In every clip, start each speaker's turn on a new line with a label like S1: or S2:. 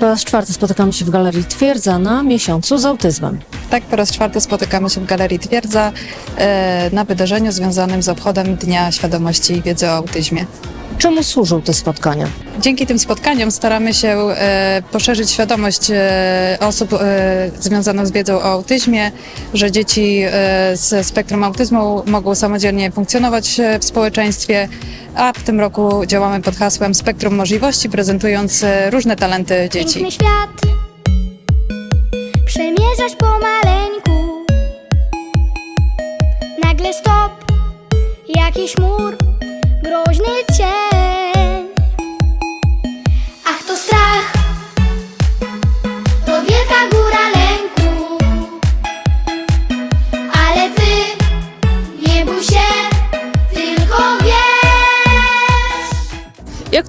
S1: po raz czwarty spotykamy się w Galerii Twierdza na miesiącu z autyzmem.
S2: Tak, po raz czwarty spotykamy się w Galerii Twierdza e, na wydarzeniu związanym z obchodem Dnia Świadomości i Wiedzy o Autyzmie.
S1: Czemu służą te spotkania?
S2: Dzięki tym spotkaniom staramy się e, poszerzyć świadomość e, osób e, związaną z wiedzą o autyzmie, że dzieci e, ze spektrum autyzmu mogą samodzielnie funkcjonować w społeczeństwie, a w tym roku działamy pod hasłem Spektrum Możliwości, prezentując e, różne talenty dzieci.
S3: Piękny świat Przemierzasz pomaleńku Nagle stop Jakiś mur Groźny cień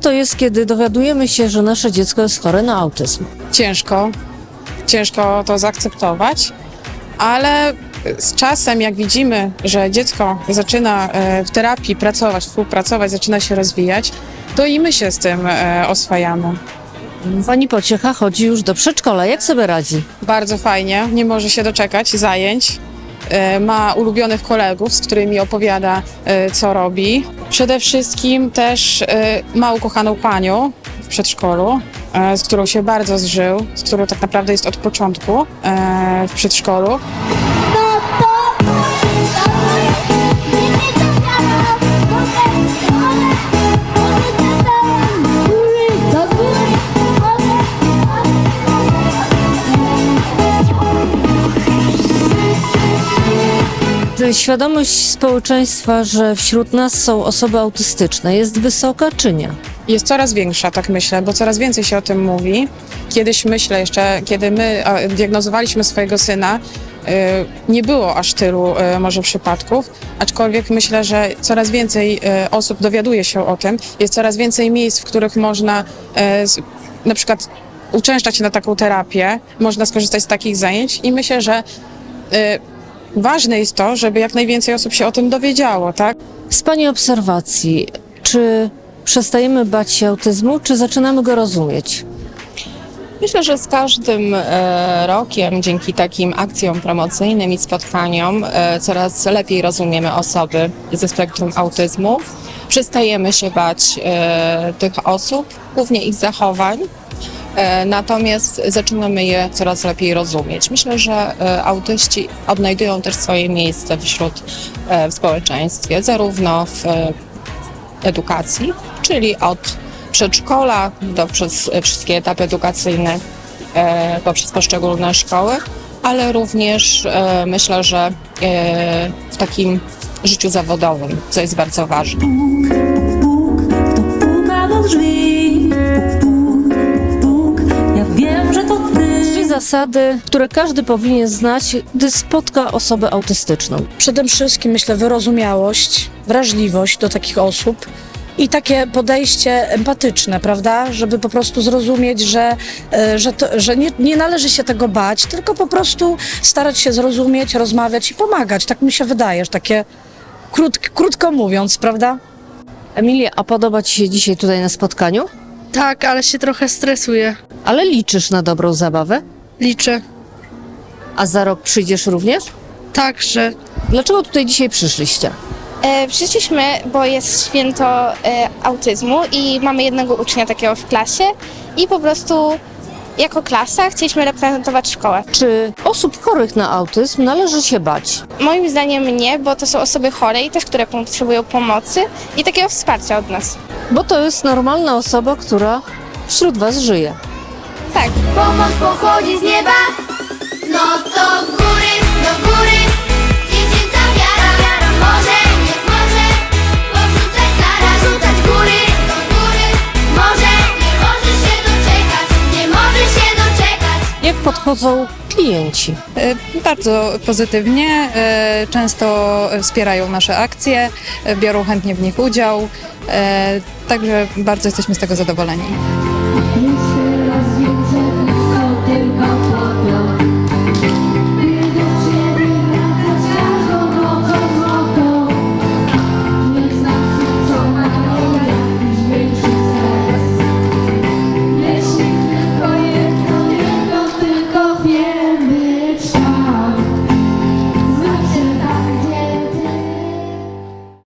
S3: to
S1: jest, kiedy dowiadujemy się, że nasze dziecko jest chore na autyzm?
S4: ciężko, ciężko to zaakceptować, ale z czasem, jak widzimy, że dziecko zaczyna e, w terapii pracować, współpracować, zaczyna się rozwijać, to i my się z tym e, oswajamy.
S1: Pani Pociecha chodzi już do przedszkola. Jak sobie radzi?
S4: Bardzo fajnie, nie może się doczekać zajęć. E, Ma ulubionych kolegów, z którymi opowiada, e, co robi. Przede wszystkim też e, ma ukochaną panią w przedszkolu, z którą się bardzo zżył, z którą tak naprawdę jest od początku w przedszkolu.
S1: Świadomość społeczeństwa, że wśród nas są osoby autystyczne, jest wysoka czy nie?
S4: jest coraz większa, tak myślę, bo coraz więcej się o tym mówi. Kiedyś myślę jeszcze, kiedy my diagnozowaliśmy swojego syna, y, nie było aż tylu y, może przypadków, aczkolwiek myślę, że coraz więcej y, osób dowiaduje się o tym. Jest coraz więcej miejsc, w których można na przykład uczęszczać na taką terapię, można skorzystać z takich zajęć i myślę, że ważne jest to, żeby jak najwięcej osób się o tym dowiedziało, tak?
S1: Z Pani obserwacji, czy przestajemy bać się autyzmu, czy zaczynamy go rozumieć?
S5: Myślę, że z każdym e, rokiem, dzięki takim akcjom promocyjnym i spotkaniom, e, coraz lepiej rozumiemy osoby ze spektrum autyzmu. Przestajemy się bać e, tych osób, głównie ich zachowań. E, Natomiast zaczynamy je coraz lepiej rozumieć. Myślę, że e, autyści odnajdują też swoje miejsce wśród e, w społeczeństwie, zarówno w edukacji, czyli od przedszkola do przez wszystkie etapy edukacyjne poprzez poszczególne szkoły, ale również myślę, że w takim życiu zawodowym, co jest bardzo ważne.
S1: Zasady, które każdy powinien znać, gdy spotka osobę autystyczną.
S6: przede wszystkim myślę wyrozumiałość, wrażliwość do takich osób i takie podejście empatyczne, prawda? Żeby po prostu zrozumieć, że, e, że, to, że nie, nie należy się tego bać, tylko po prostu starać się zrozumieć, rozmawiać i pomagać. Tak mi się wydaje, że takie krót, krótko mówiąc, prawda?
S1: Emilia, a podoba Ci się dzisiaj tutaj na spotkaniu?
S7: Tak, ale się trochę stresuję.
S1: Ale liczysz na dobrą zabawę?
S7: Liczę.
S1: A za rok przyjdziesz również?
S7: Także
S1: Dlaczego tutaj dzisiaj przyszliście?
S8: E, Przyszliśmy, bo jest święto e, autyzmu i mamy jednego ucznia takiego w klasie i po prostu jako klasa chcieliśmy reprezentować szkołę.
S1: Czy osób chorych na autyzm należy się bać?
S8: Moim zdaniem nie, bo to są osoby chore i też, które potrzebują pomocy i takiego wsparcia od nas.
S1: Bo to jest normalna osoba, która wśród Was żyje.
S8: Tak.
S3: Pomoc pochodzi z nieba. No to w góry, do góry. Dziecięca wiara Może, niech może. Porzucać zaraz Rzucać góry, do góry. Może, nie może się doczekać Nie może się doczekać.
S1: Jak podchodzą klienci?
S2: E, Bardzo pozytywnie, e, często wspierają nasze akcje, e, biorą chętnie w nich udział, e, także bardzo jesteśmy z tego zadowoleni.